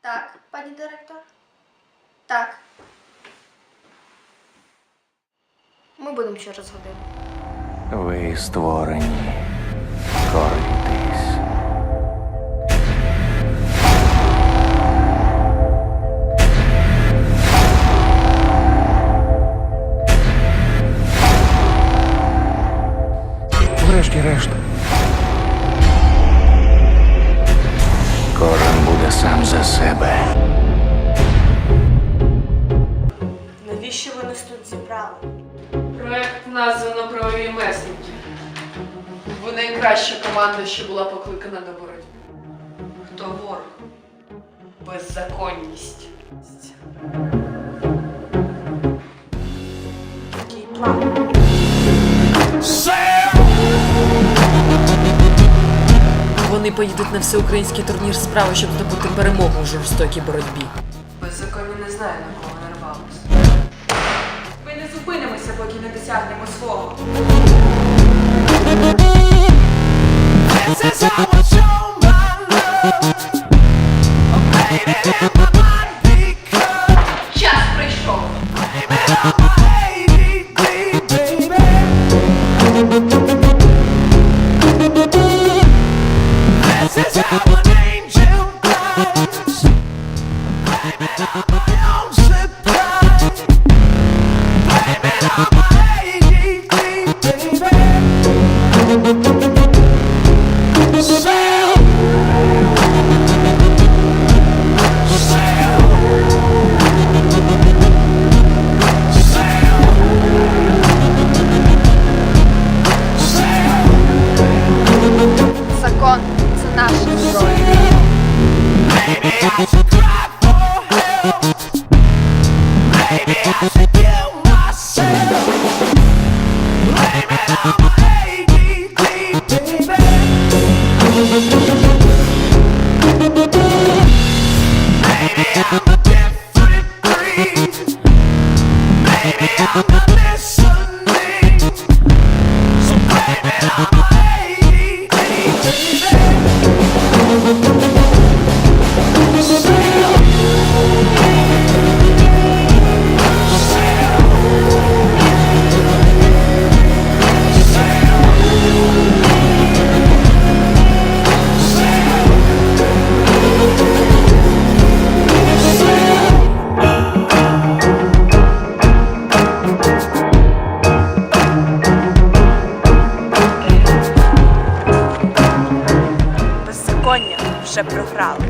Так, пані директор. Так. Ми будемо через годину. Ви створені коритись. Сам за себе. Навіщо ви нас тут зібрали? Проект названо правові месники. Ви найкраща команда, що була покликана до боротьби. Хто ворог? Беззаконність. Вони поїдуть на всеукраїнський турнір справи, щоб здобути перемогу у жорстокій боротьбі. Беззаконні не знає, на кого нарвалися. Ми не зупинимося, поки не досягнемо свого. Час прийшов. Беззаконня вже програли.